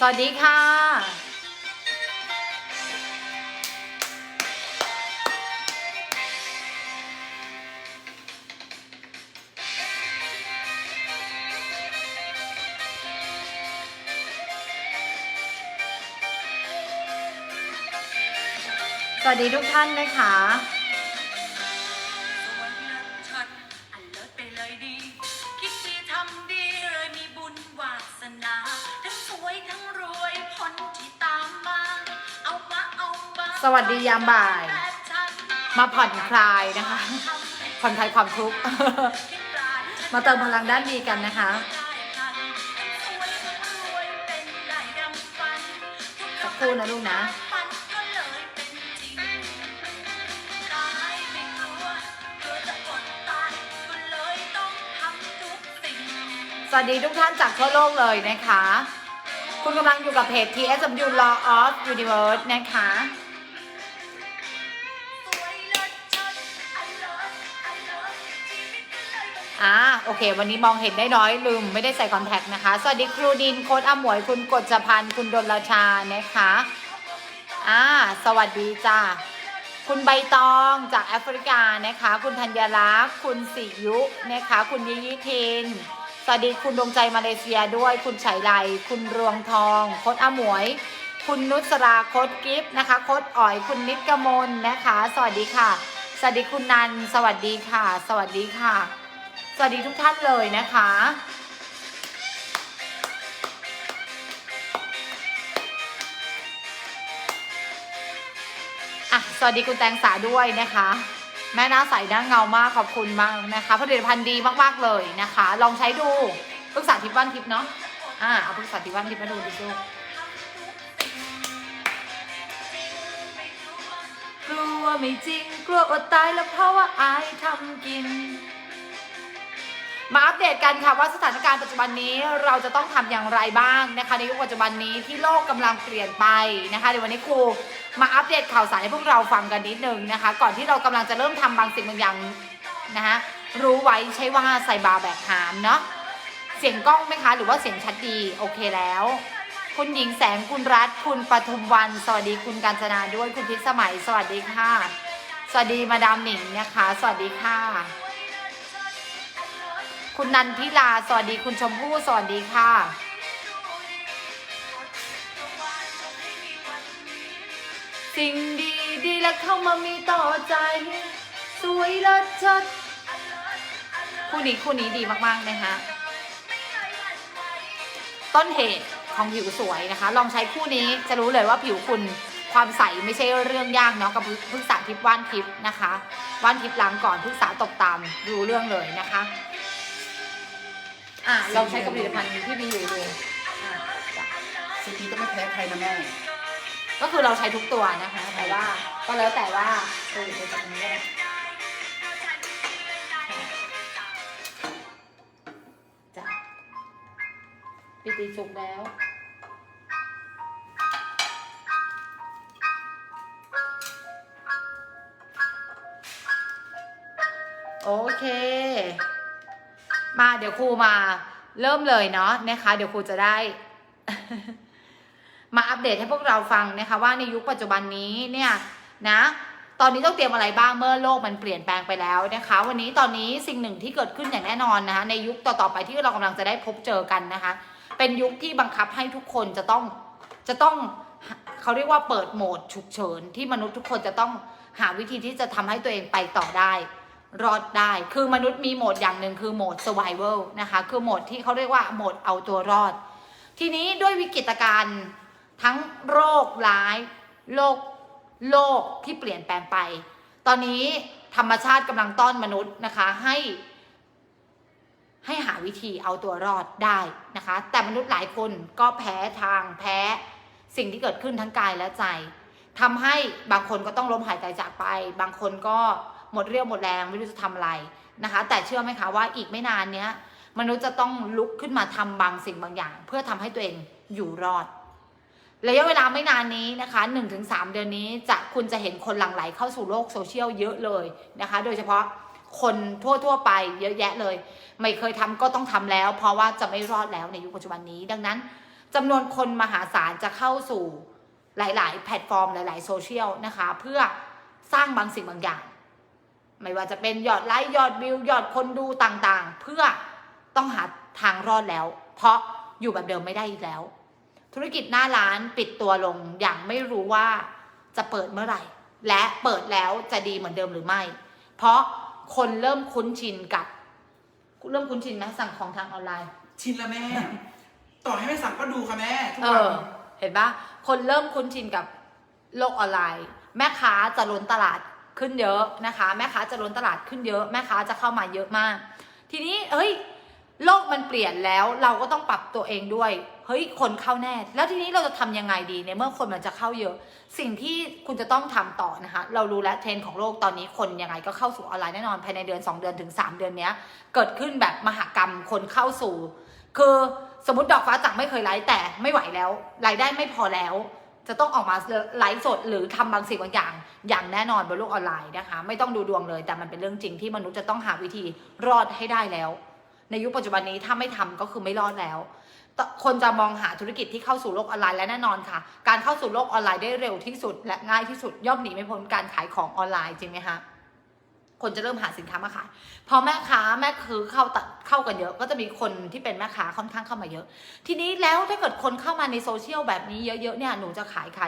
สวัสดีค่ะ สวัสดีทุกท่านนะคะ วัสดียามบ่ายแบบฉันมาผ่อนคลายนะคะ ผ่อนคลายความทุกข์คิดปราดฉันมาเติมพลังด้านดีกันนะคะได้ทันทั้งสวยทั้งรวยเป็นได้ดังฝันทุกสักครู่นะลูกนะฝันก็เลยเป็นจริงตายไม่กลัวกลัวจะอดตายก็เลยต้องทำทุกสิ่งสวัสดีทุกท่านจากทั่วโลกเลยนะคะ คุณกำลังอยู่กับเพจ TSW Law of Universe นะคะ โอเค วันนี้มองเห็นได้น้อยลืมไม่ได้ใส่คอนแทคนะคะ สวัสดีครูดินโค้ดอมวยคุณกฎจพันธ์คุณดลชานะคะอ่าสวัสดีจ้าคุณใบตองจากแอฟริกานะคะ คุณธัญลักษ์คุณสิยุนะคะ คุณยิยิทินสวัสดีคุณดวงใจมาเลเซียด้วย คุณไฉไลคุณรวงทองโค้ดอมวย คุณนุสราโค้ดกิฟต์นะคะโค้ดอ๋อยคุณนิดกมลนะคะ สวัสดีค่ะ สวัสดีคุณนันสวัสดีค่ะ สวัสดีค่ะ สวัสดีทุกท่านเลยนะคะ อะ สวัสดีคุณแตงสาด้วยนะคะ แม่หน้าใสหน้าเงามากขอบคุณมากนะคะผลิตภัณฑ์ดีมากๆเลยนะคะ ลองใช้ดูปรึกษาทิพย์บ้านทิพย์เนาะ อ่าเอาปรึกษาทิพย์บ้านทิพย์มาดูดิลูกกลัวไม่จริง กลัวอดตายแล้วเพราะว่าอายทำกิน มาอัปเดตกันค่ะว่าสถานการณ์ปัจจุบันนี้เราจะต้องทำอย่างไรบ้างนะคะ ในยุคปัจจุบันนี้ที่โลกกำลังเปลี่ยนไปนะคะเดี๋ยววันนี้ครูมาอัปเดตข่าวสารให้พวกเราฟังกันนิดนึงนะคะ ก่อนที่เรากำลังจะเริ่มทำบางสิ่งบางอย่างนะคะรู้ไว้ใช่ว่าใส่บาร์แบกหามเนาะเสียงกล้องไหมคะหรือว่าเสียงชัดดีโอเคแล้ว คุณหญิงแสงคุณรัฐคุณปทุมวัน สวัสดีคุณกาญจนาด้วยคุณพิสมัย สวัสดีค่ะ สวัสดีมาดามหนิงนะคะ สวัสดีค่ะ คุณนันทิลา สวัสดีคุณชมพู่ สวัสดีค่ะ สิ่งดีดีๆแล้วเข้ามามีต่อใจ สวยเลิศชิดคู่นี้คู่นี้ดีมากๆนะคะต้นเหตุของผิวสวยนะคะ ลองใช้คู่นี้จะรู้เลยว่าผิวคุณความใสไม่ใช่เรื่องยากเนาะกับพฤกษาทิพย์ว่านทิพย์นะคะ ว่านทิพย์ล้างก่อนพฤกษาตบตามรู้เรื่องเลยนะคะ อะลองใช้กับผลิตภัณฑ์ที่มีอยู่ดูอะจ้ะซีพีก็ไม่แพ้ใครนะแม่ ก็คือเราใช้ทุกตัวนะคะ แต่ว่าก็แล้วแต่ว่าเออดูจากตรงนี้ก็ได้จ้ะปิติสุกแล้ว โอเค มาเดี๋ยวครูมาเริ่มเลยเนาะนะคะ เดี๋ยวครูจะได้ มาอัปเดตให้พวกเราฟังนะคะ ว่าในยุคปัจจุบันนี้เนี่ยนะ ตอนนี้ต้องเตรียมอะไรบ้างเมื่อโลกมันเปลี่ยนแปลงไปแล้วนะคะ วันนี้ตอนนี้สิ่งหนึ่งที่เกิดขึ้นอย่างแน่นอนนะคะในยุคต่อๆไปที่เรากำลังจะได้พบเจอกันนะคะ เป็นยุคที่บังคับให้ทุกคนจะต้องจะต้องเขาเรียกว่าเปิดโหมดฉุกเฉินที่มนุษย์ทุกคนจะต้องหาวิธีที่จะทำให้ตัวเองไปต่อได้ รอดได้ คือมนุษย์มีโหมดอย่างหนึ่งคือโหมด survival นะคะ คือโหมดที่เขาเรียกว่าโหมดเอาตัวรอด ทีนี้ด้วยวิกฤตการณ์ทั้งโรคร้ายโรคโลกที่เปลี่ยนแปลงไป ตอนนี้ธรรมชาติกำลังต้อนมนุษย์นะคะให้ ให้หาวิธีเอาตัวรอดได้นะคะ แต่มนุษย์หลายคนก็แพ้ทางแพ้สิ่งที่เกิดขึ้นทั้งกายและใจทำให้บางคนก็ต้องล้มหายใจจากไป บางคนก็ หมดเรี่ยวหมดแรงไม่รู้จะทำอะไรนะคะ แต่เชื่อไหมคะว่าอีกไม่นานเนี้ยมนุษย์จะต้องลุกขึ้นมาทำบางสิ่งบางอย่าง เพื่อทำให้ตัวเองอยู่รอดระยะเวลาไม่นานนี้นะคะ1-3 เดือนนี้จะคุณจะเห็นคนหลั่งไหลเข้าสู่โลกโซเชียลเยอะเลยนะคะ โดยเฉพาะคนทั่วๆไปเยอะแยะเลย ไม่เคยทำก็ต้องทำแล้ว เพราะว่าจะไม่รอดแล้วในยุคปัจจุบันนี้ ดังนั้นจำนวนคนมหาศาลจะเข้าสู่หลาย ๆ แพลตฟอร์มหลาย ๆ โซเชียลนะคะ เพื่อสร้างบางสิ่งบางอย่าง ไม่ว่าจะเป็นยอดไลค์ยอดวิวยอดคนดูต่างๆ เพื่อต้องหาทางรอดแล้ว เพราะอยู่แบบเดิมไม่ได้อีกแล้ว ธุรกิจหน้าร้านปิดตัวลงอย่างไม่รู้ว่าจะเปิดเมื่อไหร่ และเปิดแล้วจะดีเหมือนเดิมหรือไม่ เพราะคนเริ่มคุ้นชินกับ เริ่มคุ้นชินไหมสั่งของทางออนไลน์ ชินแล้วแม่ ต่อให้ไม่สั่งก็ดูค่ะแม่ทุกเอวันอ เห็นปะคนเริ่มคุ้นชินกับโลกออนไลน์ แม่ค้าจะล้นตลาด ขึ้นเยอะนะคะ แม่ค้าจะล้นตลาดขึ้นเยอะ แม่ค้าจะเข้ามาเยอะมาก ทีนี้เฮ้ยโลกมันเปลี่ยนแล้วเราก็ต้องปรับตัวเองด้วย เฮ้ยคนเข้าแน่ แล้วทีนี้เราจะทำยังไงดีในเมื่อคนมันจะเข้าเยอะ สิ่งที่คุณจะต้องทำต่อนะคะ เรารู้แล้วเทรนด์ของโลกตอนนี้คนยังไงก็เข้าสู่ออนไลน์แน่นอนภายในเดือน 2 เดือนถึง 3 เดือนเนี้ย เกิดขึ้นแบบมหากรรมคนเข้าสู่ คือสมมติดอกฟ้าจักไม่เคยไลฟ์แต่ไม่ไหวแล้วรายได้ไม่พอแล้ว จะต้องออกมาไลฟ์สดหรือทำบางสิ่งบางอย่าง อย่างแน่นอนบนโลกออนไลน์นะคะ ไม่ต้องดูดวงเลย แต่มันเป็นเรื่องจริงที่มนุษย์จะต้องหาวิธีรอดให้ได้แล้ว ในยุคปัจจุบันนี้ถ้าไม่ทำก็คือไม่รอดแล้ว คนจะมองหาธุรกิจที่เข้าสู่โลกออนไลน์และแน่นอนค่ะ การเข้าสู่โลกออนไลน์ได้เร็วที่สุด และง่ายที่สุดย่อมหนีไม่พ้นการขายของออนไลน์จริงไหมคะ คนจะเริ่มหาสินค้ามาขายพอแม่ค้าแม่คือเข้าตัดเข้ากันเยอะ ก็จะมีคนที่เป็นแม่ค้าค่อนข้างเข้ามาเยอะ ทีนี้แล้วถ้าเกิดคนเข้ามาในโซเชียลแบบนี้เยอะๆเนี่ยหนูจะขายใคร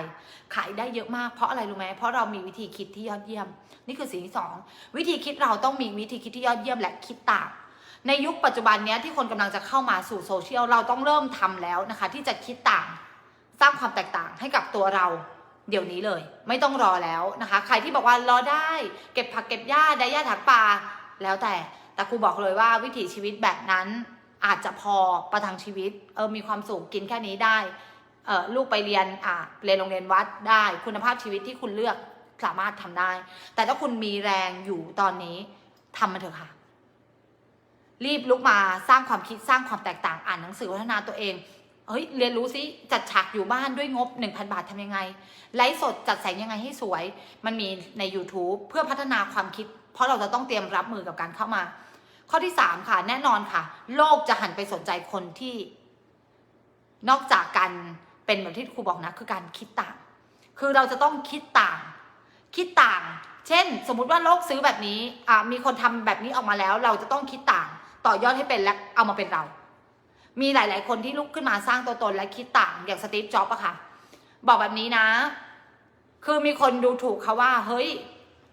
ขายได้เยอะมากเพราะอะไรรู้ไหมเพราะเรามีวิธีคิดที่ยอดเยี่ยม นี่คือสิ่งที่สองวิธีคิดเราต้องมีวิธีคิดที่ยอดเยี่ยมและคิดต่างในยุคปัจจุบันเนี้ยที่คนกำลังจะเข้ามาสู่โซเชียลเราต้องเริ่มทำแล้วนะคะ ที่จะคิดต่าง สร้างความแตกต่างให้กับตัวเรา เดี๋ยวนี้เลย ไม่ต้องรอแล้วนะคะ ใครที่บอกว่ารอได้ เก็บผักเก็บหญ้าได้หญ้าถักปลาแล้วแต่แต่ครูบอกเลยว่าวิถีชีวิตแบบนั้นอาจจะพอประทังชีวิตเออมีความสุขกินแค่นี้ได้เออลูกไปเรียนอะเรียนโรงเรียนวัดได้ คุณภาพชีวิตที่คุณเลือกสามารถทำได้ แต่ถ้าคุณมีแรงอยู่ตอนนี้ทำมันเถอะค่ะ รีบลุกมาสร้างความคิดสร้างความแตกต่างอ่านหนังสือพัฒนาตัวเอง เฮ้ยเรียนรู้ซิจัดฉากอยู่บ้านด้วยงบ 1,000 บาททำยังไง ไลฟ์สดจัดแสงยังไงให้สวย มันมีใน YouTube เพื่อพัฒนาความคิด เพราะเราจะต้องเตรียมรับมือกับการเข้ามา ข้อที่ 3 ค่ะ แน่นอนค่ะ โลกจะหันไปสนใจคนที่ นอกจากการเป็นแบบที่ครูบอกนะ คือการคิดต่าง คือเราจะต้องคิดต่าง คิดต่าง เช่น สมมุติว่าโลกซื้อแบบนี้มีคนทำแบบนี้ออกมาแล้ว เราจะต้องคิดต่าง ต่อยอดให้เป็นและเอามาเป็นเรา มีหลาย ๆ คนที่ลุกขึ้นมาสร้างตัวตนและคิดต่างอย่างสตีฟจ็อบส์อะค่ะ บอกแบบนี้นะ คือมีคนดูถูกเขาว่า เฮ้ย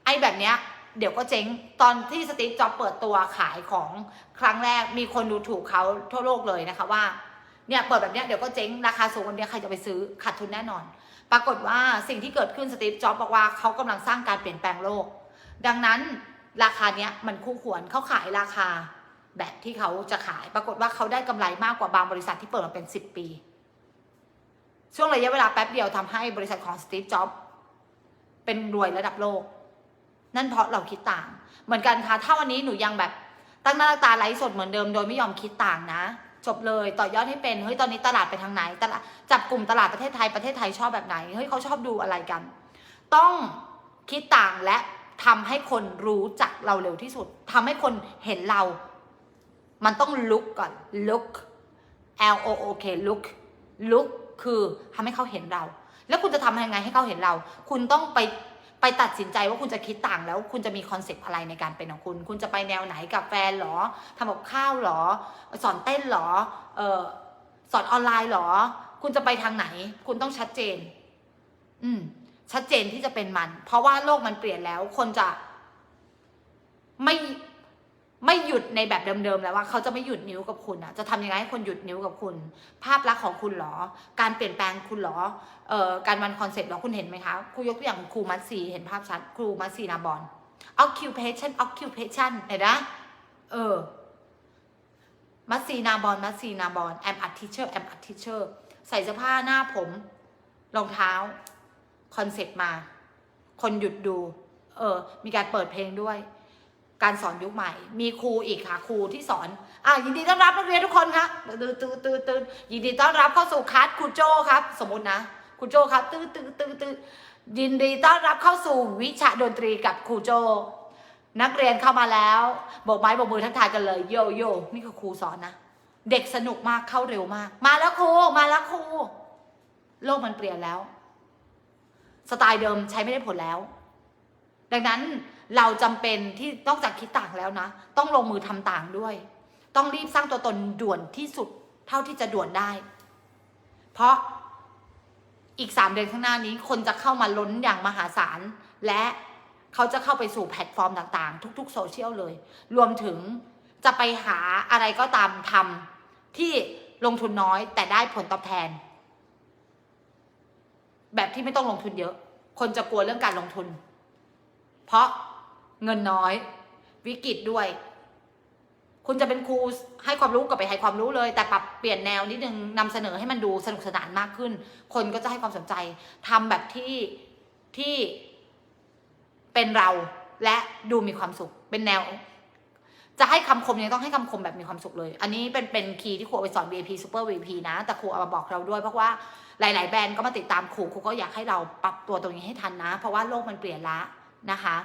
ไอ้แบบเนี้ย เดี๋ยวก็เจ๊งตอนที่สตีฟจ็อบส์เปิดตัวขายของครั้งแรก มีคนดูถูกเขาทั่วโลกเลยนะคะว่าเนี่ยเปิดแบบเนี้ยเดี๋ยวก็เจ๊งราคาสูงวันเนี้ยใครจะไปซื้อขาดทุนแน่นอน ปรากฏว่าสิ่งที่เกิดขึ้นสตีฟจ็อบส์บอกว่าเขากำลังสร้างการเปลี่ยนแปลงโลก ดังนั้นราคาเนี้ยมันคู่ควรเขาขายราคา แบบที่เขาจะขาย ปรากฏว่าเขาได้กำไรมากกว่าบางบริษัทที่เปิดมาเป็น 10 ปี ช่วงระยะเวลาแป๊บเดียวทำให้บริษัทของสตีฟจ็อบเป็นรวยระดับโลก นั่นเพราะเราคิดต่าง เหมือนกันค่ะ ถ้าวันนี้หนูยังแบบตั้งหน้าตาไลฟ์สดเหมือนเดิมโดยไม่ยอมคิดต่างนะจบเลยต่อยอดให้เป็นเฮ้ยตอนนี้ตลาดไปทางไหนตลาดจับกลุ่มตลาดประเทศไทยประเทศไทยชอบแบบไหนเฮ้ยเขาชอบดูอะไรกัน ต้องคิดต่างและทำให้คนรู้จักเราเร็วที่สุดทำให้คนเห็นเรา มันต้อง look ก่อน look L O O K look look คือทำให้เขาเห็นเรา แล้วคุณจะทำยังไงให้เขาเห็นเรา คุณต้องไปไปตัดสินใจว่าคุณจะคิดต่างแล้วคุณจะมีคอนเซปต์อะไรในการเป็นของคุณ คุณจะไปแนวไหนกับแฟนหรอทำกับข้าวหรอ สอนเต้นหรอเออสอนออนไลน์หรอ คุณจะไปทางไหน คุณต้องชัดเจน อืม ชัดเจนที่จะเป็นมัน เพราะว่าโลกมันเปลี่ยนแล้ว คนจะไม่ ไม่หยุดในแบบเดิมๆแล้วว่าเขาจะไม่หยุดนิ้วกับคุณอะจะทำยังไงให้คนหยุดนิ้วกับคุณ ภาพลักษณ์ของคุณเหรอ การเปลี่ยนแปลงคุณเหรอเอ่อการวันคอนเซ็ปต์เหรอคุณเห็นไหมคะครูยกตัวอย่างครูมัตซีเห็นภาพชัดครูมัตซีนาบอล occupation occupation เห็นนะเออมัตซีนาบอลมัตซีนาบอล am a teacher am a teacher ใส่เสื้อผ้าหน้าผมรองเท้าคอนเซ็ปต์มา คนหยุดดู เออ มีการเปิดเพลงด้วย การสอนยุคใหม่ มีครูอีกค่ะครูที่สอนอะยินดีต้อนรับนักเรียนทุกคนครับตื่นตื่นตื่นตื่นยินดีต้อนรับเข้าสู่คลาสครูโจครับ สมมตินะครูโจครับตื่นตื่นตื่นตื่นยินดีต้อนรับเข้าสู่วิชาดนตรีกับครูโจ นักเรียนเข้ามาแล้วโบกไม้โบกมือทักทายกันเลยโยโย่นี่คือครูสอนนะเด็กสนุกมากเข้าเร็วมาก มาแล้วครูมาแล้วครูโลกมันเปลี่ยนแล้ว สไตล์เดิมใช้ไม่ได้ผลแล้ว ดังนั้น เราจำเป็นที่นอกจากคิดต่างแล้วนะ ต้องลงมือทำต่างด้วย ต้องรีบสร้างตัวตนด่วนที่สุดเท่าที่จะด่วนได้ เพราะอีกสามเดือนข้างหน้านี้คนจะเข้ามาล้นอย่างมหาศาล และเขาจะเข้าไปสู่แพลตฟอร์มต่าง ๆ ทุก ๆ โซเชียลเลย รวมถึงจะไปหาอะไรก็ตามทำที่ลงทุนน้อยแต่ได้ผลตอบแทน แบบที่ไม่ต้องลงทุนเยอะ คนจะกลัวเรื่องการลงทุน เพราะ เงินน้อย วิกฤตด้วย คุณจะเป็นครูให้ความรู้กับไปให้ความรู้เลย แต่ปรับเปลี่ยนแนวนิดนึงนำเสนอให้มันดูสนุกสนานมากขึ้น คนก็จะให้ความสนใจทำแบบที่ที่เป็นเราและดูมีความสุข เป็นแนว จะให้คำคมยังต้องให้คำคมแบบมีความสุขเลย อันนี้เป็นเป็นคีย์ที่ครูเอาไปสอน VIP Super VIP นะ แต่ครูเอามาบอกเราด้วยเพราะว่าหลาย ๆ แบรนด์ก็มาติดตามครูครูก็อยากให้เราปรับตัวตรงนี้ให้ทันนะ เพราะว่าโลกมันเปลี่ยนละนะคะ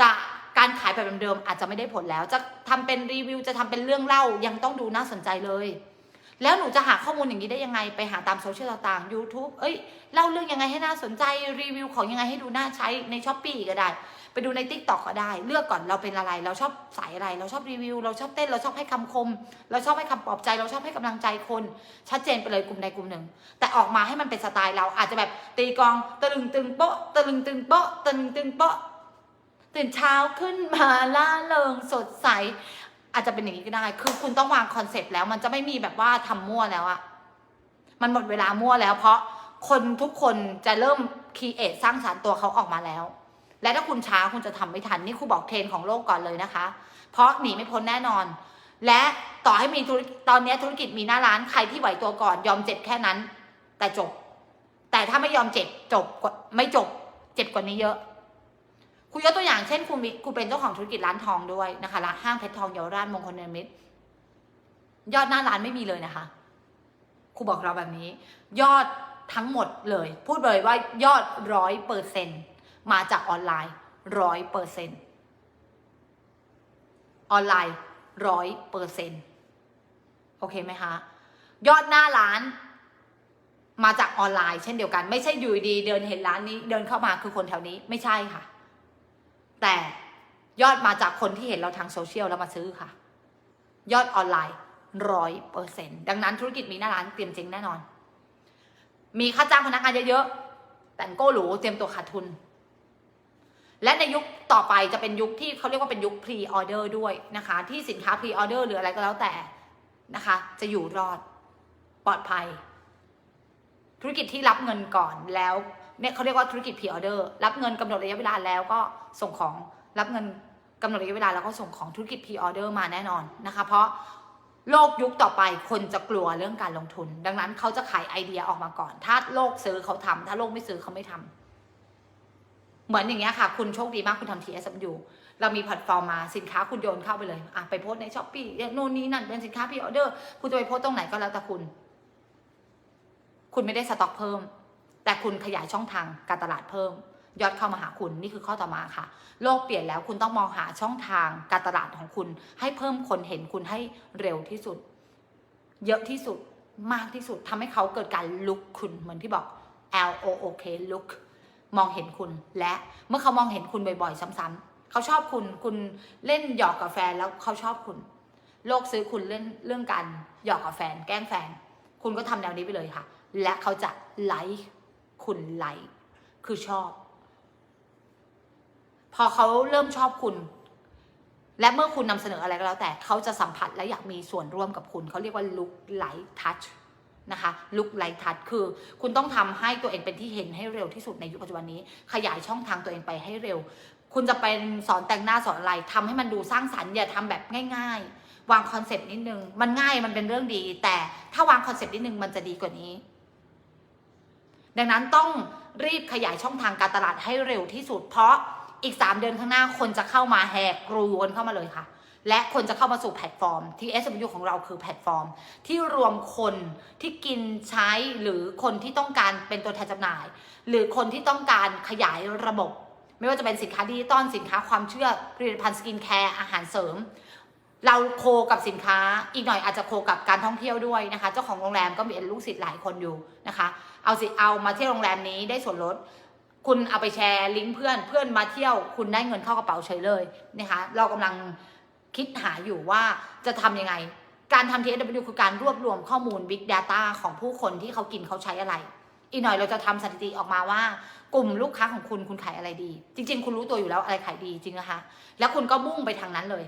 จะ การขายแบบเดิมๆอาจจะไม่ได้ผลแล้ว จะทำเป็นรีวิวจะทำเป็นเรื่องเล่ายังต้องดูน่าสนใจเลย แล้วหนูจะหาข้อมูลอย่างนี้ได้ยังไง ไปหาตามโซเชียลต่างๆ YouTube เอ้ยเล่าเรื่องยังไงให้น่าสนใจรีวิวของยังไงให้ดูน่าใช้ในช้อปปีก็ได้ ไปดูใน t ิ k t o k ก็ได้ เลือกก่อนเราเป็นอะไร เราชอบสายอะไร เราชอบรีวิว เราชอบเต้นเราชอบให้คำคม เราชอบให้คำปลอบใจเราชอบให้กำลังใจคน ชัดเจนไปเลยกลุ่มใดกลุ่มหนึ่ง แต่ออกมาให้มันเป็นสไตล์เราอาจจะแบบตีกองตะลึงตึงโป๊ะตะลึงตึงโป๊ะตะลึงตึงโป๊ะ ตื่นเช้าขึ้นมาล่าเริงสดใส อาจจะเป็นอย่างนี้ก็ได้ คือคุณต้องวางคอนเซ็ปต์แล้ว มันจะไม่มีแบบว่าทำมั่วแล้วอะมันหมดเวลามั่วแล้ว เพราะคนทุกคนจะเริ่มคีเอทสร้างสารรค์ตัวเขาออกมาแล้ว และถ้าคุณช้าคุณจะทำไม่ทัน นี่ครูบอกเทรนด์ของโลกก่อนเลยนะคะ เพราะหนีไม่พ้นแน่นอน และต่อให้มีธุรกิจตอนนี้ธุรกิจมีหน้าร้านใครที่ไหวตัวก่อน ยอมเจ็บแค่นั้น แต่จบ แต่ถ้าไม่ยอมเจ็บจบไม่จบ เจ็บกว่านี้เยอะ คุณยกตัวอย่างเช่นคุณมีคุณเป็นเจ้าของธุรกิจร้านทองด้วยนะคะร้านห้างเพชรทองเยาวราชมงคลเนรมิตยอดหน้าร้านไม่มีเลยนะคะครูบอกเราแบบนี้ ยอดทั้งหมดเลย พูดเลยว่ายอดร้อยเปอร์เซ็นมาจากออนไลน์ร้อยเปอร์เซ็นออนไลน์ร้อยเปอร์เซ็นโอเคไหมคะยอดหน้าร้านมาจากออนไลน์เช่นเดียวกัน ไม่ใช่อยู่ดีเดินเห็นร้านนี้ เดินเข้ามาคือคนแถวนี้ไม่ใช่ค่ะ แต่ยอดมาจากคนที่เห็นเราทางโซเชียลแล้วมาซื้อค่ะ ยอดออนไลน์ร้อยเปอร์เซ็นดังนั้นธุรกิจมีหน้าร้านเตรียมเจ๊งแน่นอน มีค่าจ้างพนักงานเยอะๆแต่งโก้หรูเตรียมตัวขาดทุน และในยุคต่อไปจะเป็นยุคที่เขาเรียกว่าเป็นยุคพรีออเดอร์ด้วยนะคะ ที่สินค้าพรีออเดอร์หรืออะไรก็แล้วแต่นะคะ จะอยู่รอดปลอดภัย ธุรกิจที่รับเงินก่อนแล้ว เนี่ยเขาเรียกว่าธุรกิจพีออเดอร์รับเงินกำหนดระยะเวลาแล้วก็ส่งของรับเงินกำหนดระยะเวลาแล้วก็ส่งของธุรกิจพีออเดอร์มาแน่นอนนะคะ เพราะโลกยุคต่อไปคนจะกลัวเรื่องการลงทุน ดังนั้นเขาจะขายไอเดียออกมาก่อน ถ้าโลกซื้อเขาทำถ้าโลกไม่ซื้อเขาไม่ทำเหมือนอย่างเงี้ยค่ะ คุณโชคดีมากคุณทำ TSMU เรามีแพลตฟอร์มมาสินค้าคุณโยนเข้าไปเลยอะไปโพสในช้อปปี้โน่นนี่นั่นเป็นสินค้าพีออเดอร์คุณจะไปโพสตตรงไหนก็แล้วแต่คุณ คุณไม่ได้สต็อกเพิ่ม แต่คุณขยายช่องทางการตลาดเพิ่ม ยอดเข้ามาหาคุณนี่คือข้อต่อมาค่ะ โลกเปลี่ยนแล้วคุณต้องมองหาช่องทางการตลาดของคุณ ให้เพิ่มคนเห็นคุณให้เร็วที่สุด เยอะที่สุดมากที่สุดทำให้เขาเกิดการลุกคุณเหมือนที่บอก L O O K look มองเห็นคุณและเมื่อเขามองเห็นคุณบ่อยๆ ซ้ำๆเขาชอบคุณคุณเล่นหยอกกับแฟนแล้วเขาชอบคุณ โลกซื้อคุณเล่นเรื่องการหยอกกับแฟน แกล้งแฟน คุณก็ทำแนวนี้ไปเลยค่ะ และเขาจะไลค์ คุณไลค์คือชอบ พอเขาเริ่มชอบคุณ และเมื่อคุณนำเสนออะไรก็แล้วแต่เขาจะสัมผัสและอยากมีส่วนร่วมกับคุณ เขาเรียกว่า look like touch นะคะ look like touch คือ คุณต้องทำให้ตัวเองเป็นที่เห็นให้เร็วที่สุดในยุคปัจจุบันนี้ ขยายช่องทางตัวเองไปให้เร็ว คุณจะเป็นสอนแต่งหน้าสอนอะไรทำให้มันดูสร้างสรรค์อย่าทำแบบง่าย ๆ วางคอนเซปต์นิดนึง มันง่ายมันเป็นเรื่องดี แต่ถ้าวางคอนเซปต์นิดนึงมันจะดีกว่านี้ ดังนั้นต้องรีบขยายช่องทางการตลาดให้เร็วที่สุด เพราะอีก 3 เดือนข้างหน้าคนจะเข้ามาแหกกรูนเข้ามาเลยค่ะ และคนจะเข้ามาสู่แพลตฟอร์ม ที่ SMU ของเราคือแพลตฟอร์ม ที่รวมคนที่กินใช้หรือคนที่ต้องการเป็นตัวแทนจำหน่าย หรือคนที่ต้องการขยายระบบ ไม่ว่าจะเป็นสินค้าดิจิตอลสินค้าความเชื่อผลิตภัณฑ์สกินแคร์อาหารเสริมเราโคกับสินค้าอีกหน่อยอาจจะโคกับการท่องเที่ยวด้วยนะคะ เจ้าของโรงแรมก็มีลูกศิษย์หลายคนอยู่นะคะ เอาสิเอามาเที่ยวโรงแรมนี้ได้ส่วนลด คุณเอาไปแชร์ลิงก์เพื่อนเพื่อนมาเที่ยว คุณได้เงินเข้ากระเป๋าเฉยเลยนะคะเรากำลังคิดหาอยู่ว่าจะทำยังไง การทำ TSW คือการรวบรวมข้อมูล Big Data ของผู้คนที่เขากินเขาใช้อะไร อีกหน่อยเราจะทำสถิติออกมาว่ากลุ่มลูกค้าของคุณคุณขายอะไรดี จริง ๆ คุณรู้ตัวอยู่แล้วอะไรขายดีจริงนะคะ แล้วคุณก็มุ่งไปทางนั้นเลย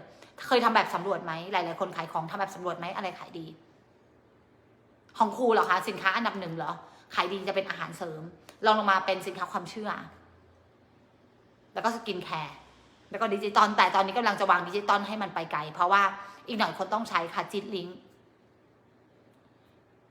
เคยทำแบบสำรวจไหมหลาย ๆ คนขายของทำแบบสำรวจไหมอะไรขายดี ของครูเหรอคะสินค้าอันดับหนึ่งเหรอ ขายดีจะเป็นอาหารเสริมลองลงมาเป็นสินค้าความเชื่อ แล้วก็สกินแคร์แล้วก็ดิจิตอลแต่ตอนนี้กำลังจะวางดิจิตอลให้มันไปไกล เพราะว่าอีกหน่อยคนต้องใช้ค่ะจิตลิงก์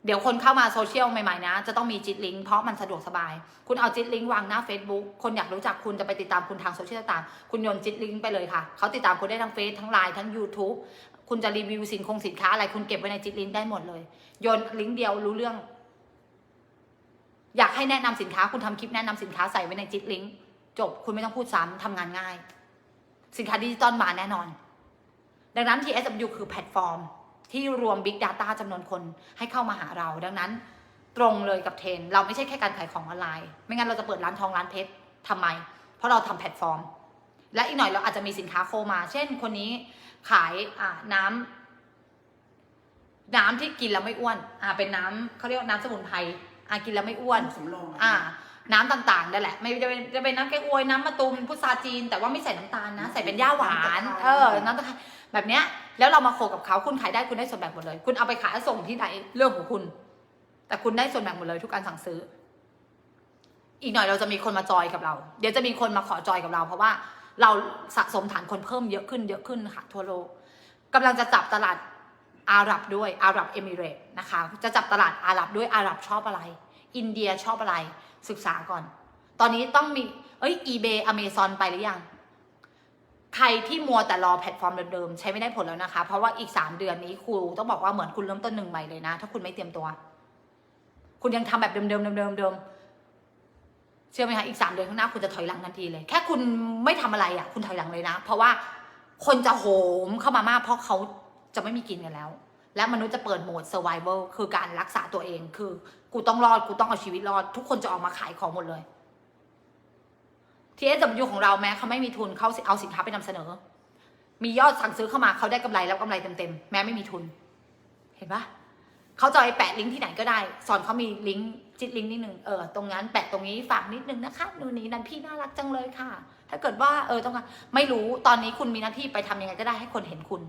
เดี๋ยวคนเข้ามาโซเชียลใหม่ๆนะ จะต้องมีจิตลิงก์เพราะมันสะดวกสบาย คุณเอาจิตลิงก์วางหน้า Facebook คนอยากรู้จักคุณจะไปติดตามคุณทางโซเชียลต่างๆคุณโยนจิตลิงก์ไปเลยค่ะ เขาติดตามคุณได้ทั้งเฟซทั้งไลน์ทั้ง YouTube คุณจะรีวิวสินคงสินค้าอะไรคุณเก็บไว้ในจิตลิงได้หมดเลยโยนลิงก์เดียวรู้เรื่อง อยากให้แนะนำสินค้าคุณทำคลิปแนะนำสินค้าใส่ไว้ในจิตลิงก์จบคุณไม่ต้องพูดซ้ำทำงานง่าย สินค้าดิจิตอลมาแน่นอน ดังนั้น TSW คือแพลตฟอร์ม ที่รวม Big Data จำนวนคนให้เข้ามาหาเรา ดังนั้นตรงเลยกับเทรนเราไม่ใช่แค่การขายของออนไลน์ ไม่งั้นเราจะเปิดร้านทองร้านเพชรทำไม เพราะเราทำแพลตฟอร์ม และอีกหน่อยเราอาจจะมีสินค้าโคมา เช่นคนนี้ขายอ่าน้ำน้ำที่กินแล้วไม่อ้วนเป็นน้ำเขาเรียกว่าน้ำสมุนไพร อ่ากินแล้วไม่อ้วน สำรองะอ่า น้ำต่างๆนั่นแหละ ไม่จะเป็นจะเป็นน้ำแกงอวยน้ำมะตูมพุทราจีน แต่ว่าไม่ใส่น้ำตาลนะ ใส่เป็นย่าหวาน เออ น้ำตาลแบบเนี้ย แล้วเรามาโคกับเขาคุณขายได้คุณได้ส่วนแบ่งหมดเลย คุณเอาไปขายส่งที่ไหนเรื่องของคุณ แต่คุณได้ส่วนแบ่งหมดเลยทุกการสั่งซื้อ อีกหน่อยเราจะมีคนมาจอยกับเรา เดี๋ยวจะมีคนมาขอจอยกับเรา เพราะว่าเราสะสมฐานคนเพิ่มเยอะขึ้นเยอะขึ้นค่ะทั่วโลกกำลังจะจับตลาด อาหรับด้วยอาหรับเอมิเรต์นะคะ จะจับตลาดอาหรับด้วยอาหรับชอบอะไร อินเดียชอบอะไรศึกษาก่อน ตอนนี้ต้องมี เอ้ย eBay Amazon ไปหรือยัง ใครที่มัวแต่รอแพลตฟอร์มเดิมๆ ใช้ไม่ได้ผลแล้วนะคะ เพราะว่าอีกสามเดือนนี้ครูต้องบอกว่าเหมือนคุณเริ่มต้นหนึ่งใหม่เลยนะ ถ้าคุณไม่เตรียมตัว คุณยังทำแบบเดิมๆเดิมๆเดิมเชื่อไหมคะอีกสามเดือนข้างหน้าคุณจะถอยหลังทันทีเลย แค่คุณไม่ทำอะไรอะ คุณถอยหลังเลยนะ เพราะว่าคนจะโหมเข้ามามากเพราะเขา จะไม่มีกินกันแล้ว และมนุษย์จะเปิดโหมด survival คือการรักษาตัวเองคือ กูต้องรอดกูต้องเอาชีวิตรอด ทุกคนจะออกมาขายของหมดเลย TSW ของเราแม้เขาไม่มีทุนเขาเอาสินค้าไปนำเสนอ มียอดสั่งซื้อเข้ามาเขาได้กำไรแล้วกำไรเต็มๆแม้ไม่มีทุน เห็นปะเขาจะไปแปะลิงก์ที่ไหนก็ได้ สอนเขามีลิงก์จิตลิงก์นิดนึงเออตรงนั้นแปะตรงนี้ฝากนิดนึงนะคะนู่นนี่นั่นพี่น่ารักจังเลยค่ะ ถ้าเกิดว่าเออต้องการไม่รู้ตอนนี้คุณมีหน้าที่ไปทำยังไงก็ได้ให้คนเห็นคุณ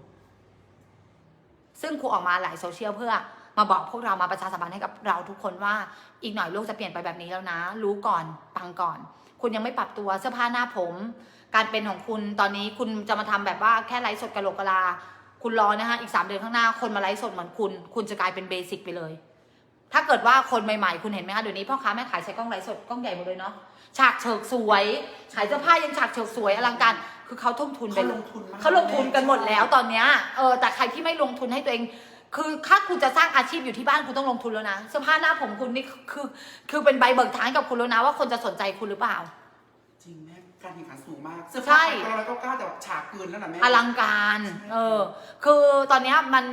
ซึ่งครูออกมาหลายโซเชียลเพื่อมาบอกพวกเรามาประชาสัมพันธ์ให้กับเราทุกคนว่า อีกหน่อยโลกจะเปลี่ยนไปแบบนี้แล้วนะ รู้ก่อนฟังก่อน คุณยังไม่ปรับตัวเสื้อผ้าหน้าผม การเป็นของคุณตอนนี้คุณจะมาทำแบบว่าแค่ไลฟ์สดกะโหลกกะลา คุณรอนะคะอีกสามเดือนข้างหน้าคนมาไลฟ์สดเหมือนคุณ คุณจะกลายเป็นเบสิกไปเลย ถ้าเกิดว่าคนใหม่ๆ คุณเห็นไหมคะเดี๋ยวนี้พ่อค้าแม่ขายใช้กล้องไลฟ์สดกล้องใหญ่หมดเลยเนาะฉากเฉิกสวยขายเสื้อผ้ายังฉากเฉิกสวยอลังการ คือเขาทุ่มทุนไปเขาเลลยงทุนมากเขาลงทุนกันหมดแล้วตอนเนี้ยเออแต่ใครที่ไม่ลงทุนให้ตัวเอง คือถ้าคุณจะสร้างอาชีพอยู่ที่บ้านคุณต้องลงทุนแล้วนะเสื้อผ้าหน้าผมคุณนี่คือ คือเป็นใบเบิกทางให้กับคุณแล้วนะว่าคนจะสนใจคุณหรือเปล่า จริงแม่การแข่งขันสูงมากเสื้อใช่ผ้าร้อยเก้าเก้าแต่ฉากเกินแล้วนะแม่อลังการ เออ คือตอนเนี้ยมัน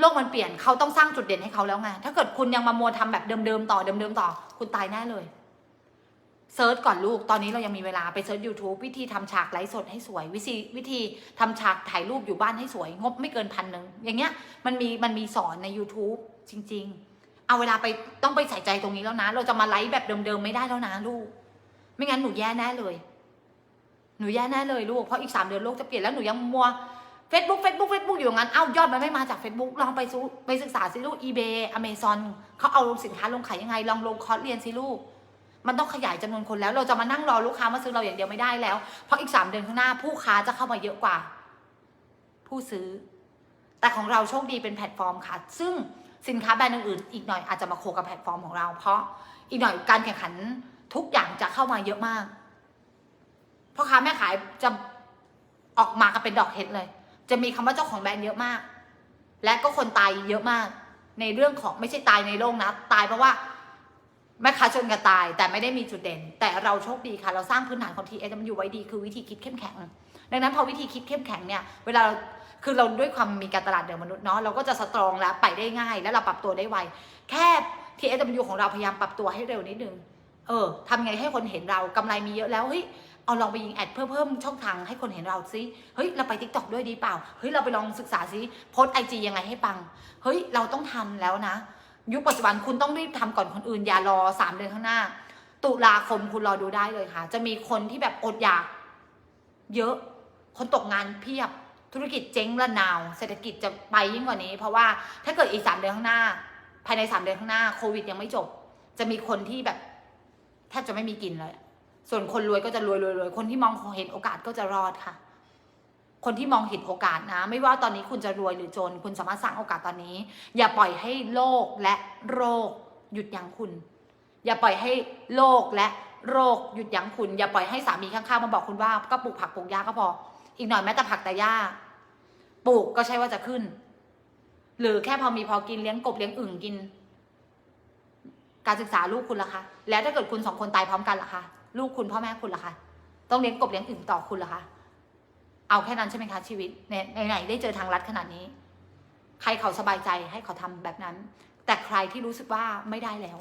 โลกมันเปลี่ยนเขาต้องสร้างจุดเด่นให้เขาแล้วไง ถ้าเกิดคุณยังมามัวทำแบบเดิมๆต่อเดิมๆต่อ คุณตายแน่เลย เซิร์ชก่อนลูก ตอนนี้เรายังมีเวลาไปเซิร์ช YouTube วิธีทำฉากไลฟ์สดให้สวย วิธีวิธีทำฉากถ่ายรูปอยู่บ้านให้สวย งบไม่เกินพันหนึ่งอย่างเงี้ยมันมีมันมีสอนใน YouTube จริง ๆ เอาเวลาไปต้องไปใส่ใจตรงนี้แล้วนะ เราจะมาไลฟ์แบบเดิมๆไม่ได้แล้วนะลูก ไม่งั้นหนูแย่แน่เลย หนูแย่แน่เลยลูกเพราะอีกสามเดือนโลกจะเปลี่ยนแล้วหนูยังมัว Facebook Facebook Facebook อยู่งั้น เอ้ายอดมันไม่มาจาก Facebook ลองไปซูไปศึกษาสิลูก eBay Amazon เขาเอาสินค้าลงขายยังไง ลองลงคอร์สเรียนสิลูก มันต้องขยายจำนวนคนแล้ว เราจะมานั่งรอลูกค้ามาซื้อเราอย่างเดียวไม่ได้แล้ว เพราะอีกสามเดือนข้างหน้าผู้ค้าจะเข้ามาเยอะกว่า ผู้ซื้อ แต่ของเราโชคดีเป็นแพลตฟอร์มค่ะ ซึ่งสินค้าแบรนด์อื่นๆอีกหน่อยอาจจะมาโคกับแพลตฟอร์มของเรา เพราะอีกหน่อยการแข่งขันทุกอย่างจะเข้ามาเยอะมากพ่อค้าแม่ขายจะออกมากันเป็นดอกเห็ดเลย จะมีคำว่าเจ้าของแบรนด์เยอะมาก และก็คนตายเยอะมาก ในเรื่องของไม่ใช่ตายในโลกนะ ตายเพราะว่า แม่ค้าชนกันตาย แต่ไม่ได้มีจุดเด่น แต่เราโชคดีค่ะ เราสร้างพื้นฐานของทีเอมันอยู่ไว้ดี คือวิธีคิดเข้มแข็ง ดังนั้นพอวิธีคิดเข้มแข็งเนี่ย เวลาคือเราด้วยความมีการตลาดเดิมมนุษย์เนาะ เราก็จะสตรองแล้วไปได้ง่าย แล้วเราปรับตัวได้ไว แค่ TSW ของเราพยายามปรับตัวให้เร็วนิดนึง เออทำไงให้คนเห็นเรากำไรมีเยอะแล้ว เฮ้ย เอาลองไปยิงแอดเพื่อเพิ่มช่องทางให้คนเห็นเราซิ เฮ้ย เราไป t ิ k t o k ด้วยดีเปล่า เฮ้ย เราไปลองศึกษาซิ โพสไอจียังไงให้ปัง เฮ้ย เราต้องทำแล้วนะ ยุคปัจจุบันคุณต้องรีบทำก่อนคนอื่น อย่ารอสามเดือนข้างหน้า ตุลาคมคุณรอดูได้เลยค่ะ จะมีคนที่แบบอดอยาก เยอะ คนตกงานเพียบ ธุรกิจเจ๊งระนาว เศรษฐกิจจะไปยิ่งกว่านี้ เพราะว่าถ้าเกิดอีกสามเดือนข้างหน้า ภายในสามเดือนข้างหน้าโควิดยังไม่จบ จะมีคนที่แบบแทบจะไม่มีกินเลย ส่วนคนรวยก็จะรวยรวยรวยคนที่มองเห็นโอกาสก็จะรอดค่ะ คนที่มองเห็นโอกาสนะ ไม่ว่าตอนนี้คุณจะรวยหรือจน คุณสามารถสร้างโอกาสตอนนี้ อย่าปล่อยให้โลกและโรคหยุดยั้งคุณ อย่าปล่อยให้โลกและโรคหยุดยั้งคุณ อย่าปล่อยให้สามีข้างๆมาบอกคุณว่าก็ปลูกผักปลูกหญ้าก็พอ อีกหน่อยแม้แต่ผักแต่หญ้าปลูกก็ใช่ว่าจะขึ้น หรือแค่พอมีพอกินเลี้ยงกบเลี้ยงอึ่งกิน การศึกษาลูกคุณล่ะคะ แล้วถ้าเกิดคุณสองคนตายพร้อมกันล่ะคะ ลูกคุณพ่อแม่คุณล่ะคะ ต้องเลี้ยงกบเลี้ยงอึ่งต่อคุณล่ะคะ เอาแค่นั้นใช่ไหมคะชีวิตในไหนได้เจอทางลัดขนาดนี้ ใครเขาสบายใจให้เขาทำแบบนั้น แต่ใครที่รู้สึกว่าไม่ได้แล้ว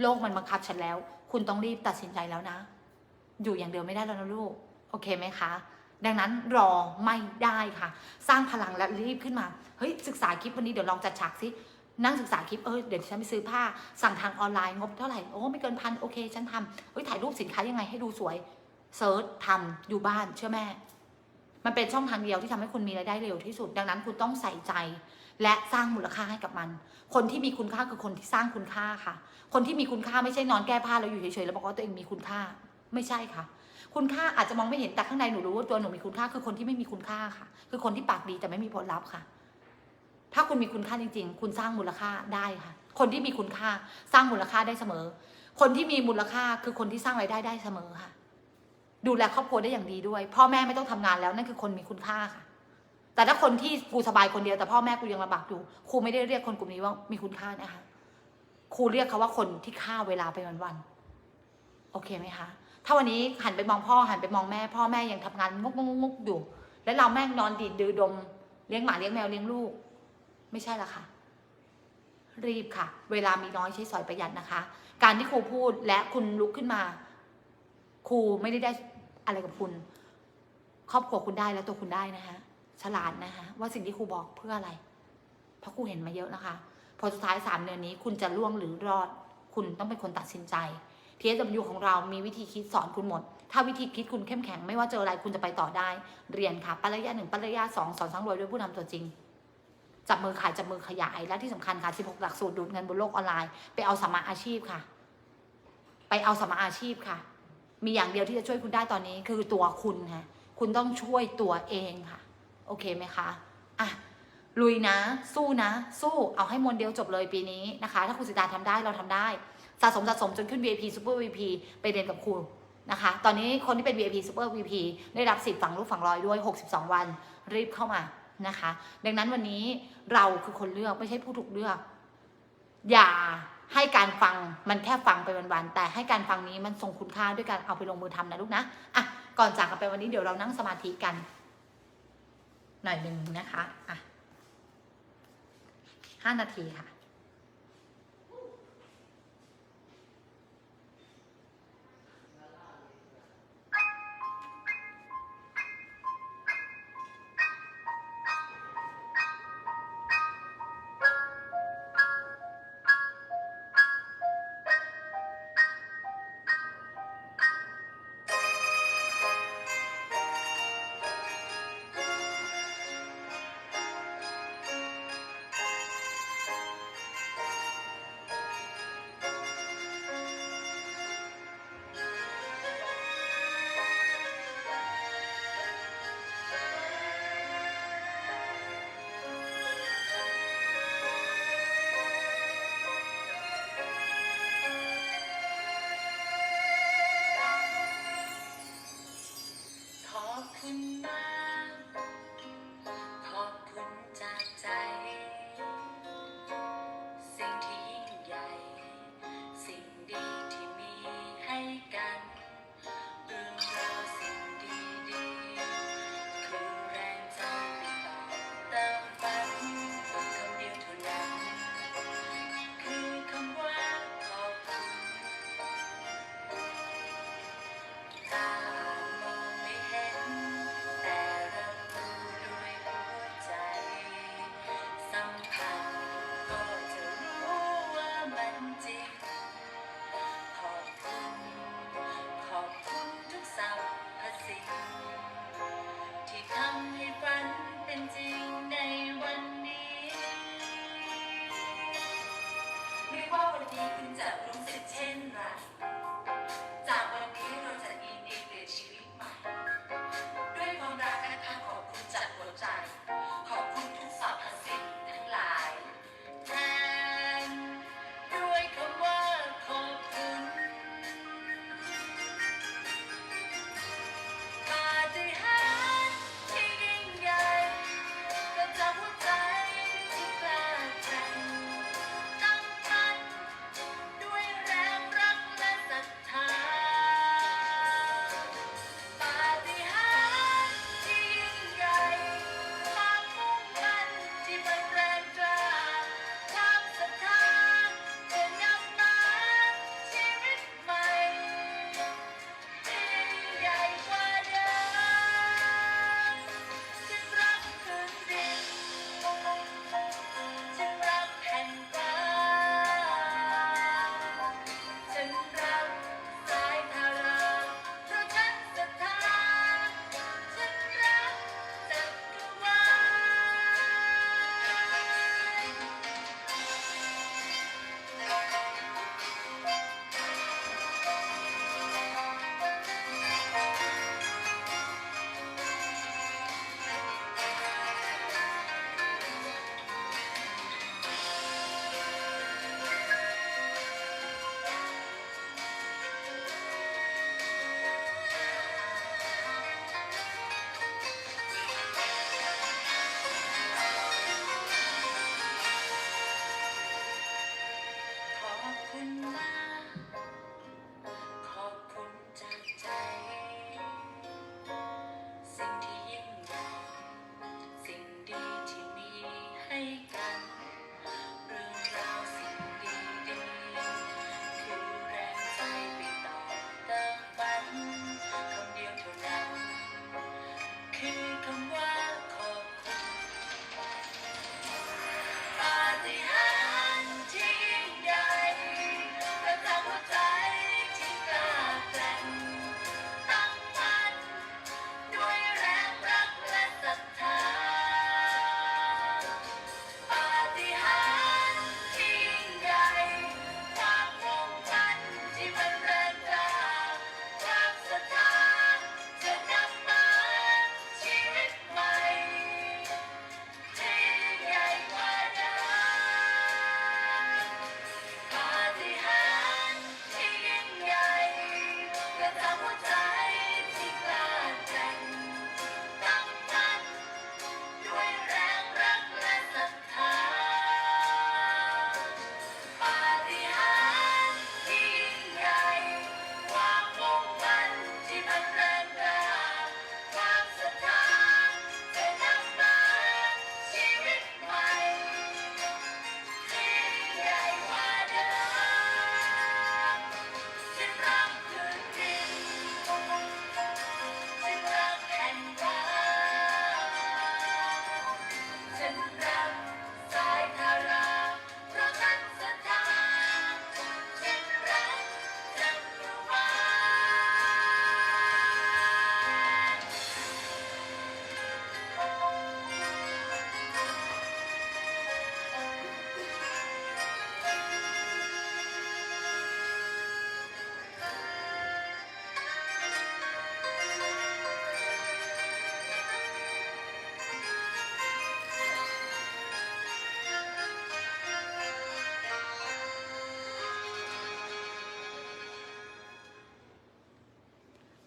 โลกมันบังคับฉันแล้ว คุณต้องรีบตัดสินใจแล้วนะ อยู่อย่างเดียวไม่ได้แล้วนะลูก โอเคไหมคะ ดังนั้นรอไม่ได้ค่ะ สร้างพลังและรีบขึ้นมา เฮ้ยศึกษาคลิปวันนี้เดี๋ยวลองจัดฉากสินั่งศึกษาคลิป เออ เดี๋ยวฉันไปซื้อผ้า สั่งทางออนไลน์งบเท่าไหร่ โอ้ ไม่เกินพัน โอเค ฉันทำเฮ้ย ถ่ายรูปสินค้ายังไงให้ดูสวย เซิร์ชทำอยู่บ้าน เชื่อแม่ มันเป็นช่องทางเดียวที่ทำให้คุณมีรายได้เร็วที่สุด ดังนั้นคุณต้องใส่ใจ และสร้างมูลค่าให้กับมัน คนที่มีคุณค่าคือคนที่สร้างคุณค่าค่ะ คนที่มีคุณค่าไม่ใช่นอนแก้ผ้าแล้วอยู่เฉยๆแล้วบอกว่าตัวเองมีคุณค่า ไม่ใช่ค่ะ คุณค่าอาจจะมองไม่เห็นแต่ข้างในหนูรู้ว่าตัวหนูมีคุณค่าคือคนที่ไม่มีคุณค่าค่ะ คือคนที่ปากดีแต่ไม่มีผลลัพธ์ค่ะ ถ้าคุณมีคุณค่าจริง ๆ คุณสร้างมูลค่าได้ค่ะ คนที่มีคุณค่าสร้างมูลค่าได้เสมอ คนที่มีมูลค่าคือคนที่สร้างรายได้ได้เสมอค่ะ ดูแลครอบครัวได้อย่างดีด้วย พ่อแม่ไม่ต้องทำงานแล้วนั่นคือคนมีคุณค่าค่ะ แต่ถ้าคนที่กูสบายคนเดียวแต่พ่อแม่กูยังลำบากอยู่ครูไม่ได้เรียกคนกลุ่มนี้ว่ามีคุณค่านะคะครูเรียกเขาว่าคนที่ฆ่าเวลาไปวันๆโอเคไหมคะ ถ้าวันนี้หันไปมองพ่อหันไปมองแม่ พ่อแม่ยังทำงานงกงกงกอยู่แล้วเราแม่งนอนดีดดือดม เลี้ยงหมาเลี้ยงแมวเลี้ยงลูก ไม่ใช่ละค่ะ รีบค่ะ เวลามีน้อยใช้สอยประหยัดนะคะ การที่ครูพูดและคุณลุกขึ้นมา ครูไม่ได้ได้ อะไรกับคุณ ครอบครัวคุณได้แล้วตัวคุณได้นะคะฉลาดนะคะว่าสิ่งที่ครูบอกเพื่ออะไร เพราะครูเห็นมาเยอะนะคะพอสุดท้ายสามเดือนนี้ คุณจะล่วงหรือรอด คุณต้องเป็นคนตัดสินใจ TSW ของเรามีวิธีคิดสอนคุณหมด ถ้าวิธีคิดคุณเข้มแข็ง ไม่ว่าเจออะไรคุณจะไปต่อได้ เรียนค่ะปริญญาหนึ่งปริญญาสองสอนทั้งรวยด้วยผู้นำตัวจริง จับมือขายจับมือขยาย และที่สำคัญค่ะ 16 หลักสูตรดูดเงินบนโลกออนไลน์ ไปเอาสมาอาชีพค่ะ ไปเอาสมาอาชีพค่ะ มีอย่างเดียวที่จะช่วยคุณได้ตอนนี้คือตัวคุณค่ะคุณต้องช่วยตัวเองค่ะ โอเคไหมคะอะลุยนะ สู้นะ สู้เอาให้มวลเดียวจบเลยปีนี้นะคะ ถ้าคุณสิตาทำได้เราทำได้ สะสมสะสมจนขึ้น VIP Super VIP ไปเรียนกับครูนะคะ ตอนนี้คนที่เป็น VIP Super VIP ได้รับสิทธิ์ฝังลูกฝังรอยด้วย 62 วันรีบเข้ามานะคะ ดังนั้นวันนี้เราคือคนเลือกไม่ใช่ผู้ถูกเลือก อย่า ให้การฟังมันแค่ฟังไปวันๆแต่ให้การฟังนี้มันส่งคุณค่าด้วยการเอาไปลงมือทำนะลูกนะอะก่อนจากกันไปวันนี้เดี๋ยวเรานั่งสมาธิกัน หน่อยหนึ่งนะคะอะห้านาทีค่ะ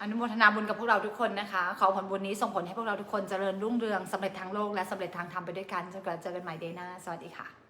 อนุโมทนาบุญกับพวกเราทุกคนนะคะ ขอผลบุญนี้ส่งผลให้พวกเราทุกคนเจริญรุ่งเรืองสำเร็จทางโลกและสำเร็จทางธรรมไปด้วยกันจนกว่าจะเจอกันใหม่เดย์หน้า สวัสดีค่ะ